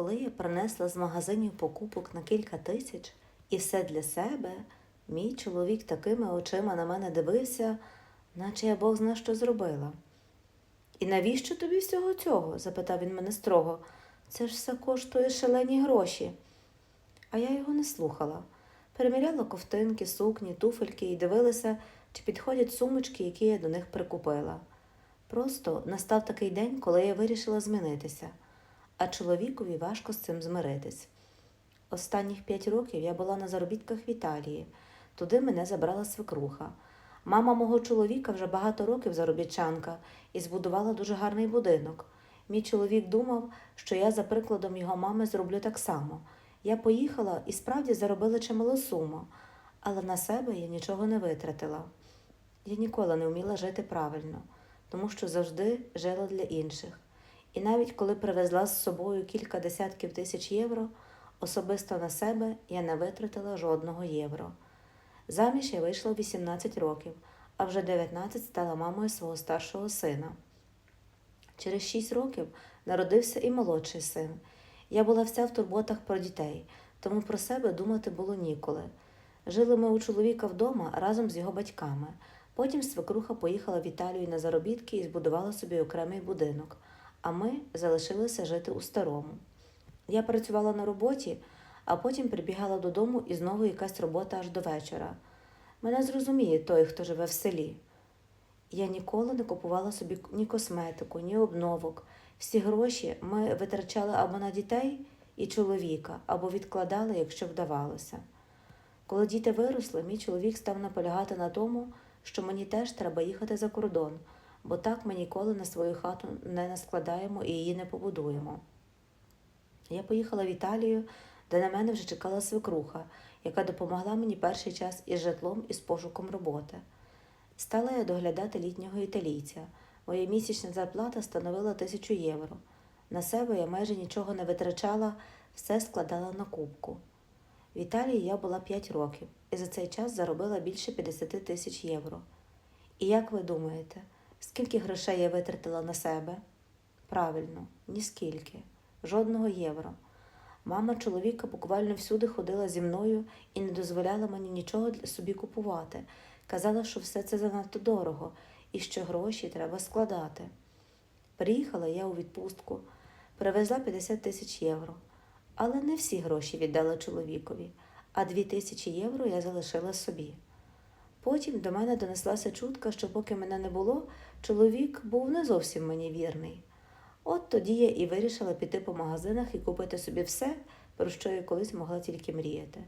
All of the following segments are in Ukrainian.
Коли я принесла з магазинів покупок на кілька тисяч і все для себе, мій чоловік такими очима на мене дивився, наче я Бог зна що зробила. І навіщо тобі всього цього? запитав він мене строго. Це ж все коштує шалені гроші. А я його не слухала. Переміряла ковтинки, сукні, туфельки і дивилася, чи підходять сумочки, які я до них прикупила. Просто настав такий день, коли я вирішила змінитися, а чоловікові важко з цим змиритись. Останніх п'ять років я була на заробітках в Італії. Туди мене забрала свекруха. Мама мого чоловіка вже багато років заробітчанка і збудувала дуже гарний будинок. Мій чоловік думав, що я за прикладом його мами зроблю так само. Я поїхала і справді заробила чималу суму, але на себе я нічого не витратила. Я ніколи не вміла жити правильно, тому що завжди жила для інших. І навіть коли привезла з собою кілька десятків тисяч євро, особисто на себе я не витратила жодного євро. Заміж я вийшла в 18 років, а вже 19 стала мамою свого старшого сина. Через 6 років народився і молодший син. Я була вся в турботах про дітей, тому про себе думати було ніколи. Жили ми у чоловіка вдома разом з його батьками. Потім свекруха поїхала в Італію на заробітки і збудувала собі окремий будинок, а ми залишилися жити у старому. Я працювала на роботі, а потім прибігала додому і знову якась робота аж до вечора. Мене зрозуміє той, хто живе в селі. Я ніколи не купувала собі ні косметику, ні обновок. Всі гроші ми витрачали або на дітей і чоловіка, або відкладали, якщо вдавалося. Коли діти виросли, мій чоловік став наполягати на тому, що мені теж треба їхати за кордон, бо так ми ніколи на свою хату не наскладаємо і її не побудуємо. Я поїхала в Італію, де на мене вже чекала свекруха, яка допомогла мені перший час із житлом і з пошуком роботи. Стала я доглядати літнього італійця. Моя місячна зарплата становила тисячу євро. На себе я майже нічого не витрачала, все складала на кубку. В Італії я була 5 років і за цей час заробила більше 50 тисяч євро. І як ви думаєте, скільки грошей я витратила на себе? Правильно, ніскільки, жодного євро. Мама чоловіка буквально всюди ходила зі мною і не дозволяла мені нічого собі купувати. Казала, що все це занадто дорого і що гроші треба складати. Приїхала я у відпустку, привезла 50 тисяч євро, але не всі гроші віддала чоловікові, а 2 тисячі євро я залишила собі. Потім до мене донеслася чутка, що поки мене не було, чоловік був не зовсім мені вірний. От тоді я і вирішила піти по магазинах і купити собі все, про що я колись могла тільки мріяти.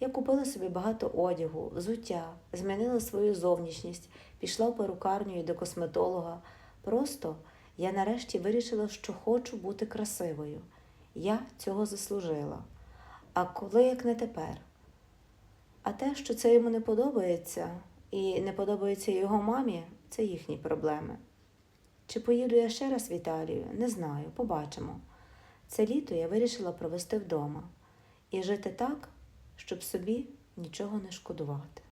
Я купила собі багато одягу, взуття, змінила свою зовнішність, пішла в перукарню і до косметолога. Просто я нарешті вирішила, що хочу бути красивою. Я цього заслужила. А коли як не тепер? А те, що це йому не подобається, і не подобається його мамі, це їхні проблеми. Чи поїду я ще раз в Італію? Не знаю, побачимо. Це літо я вирішила провести вдома і жити так, щоб собі нічого не шкодувати.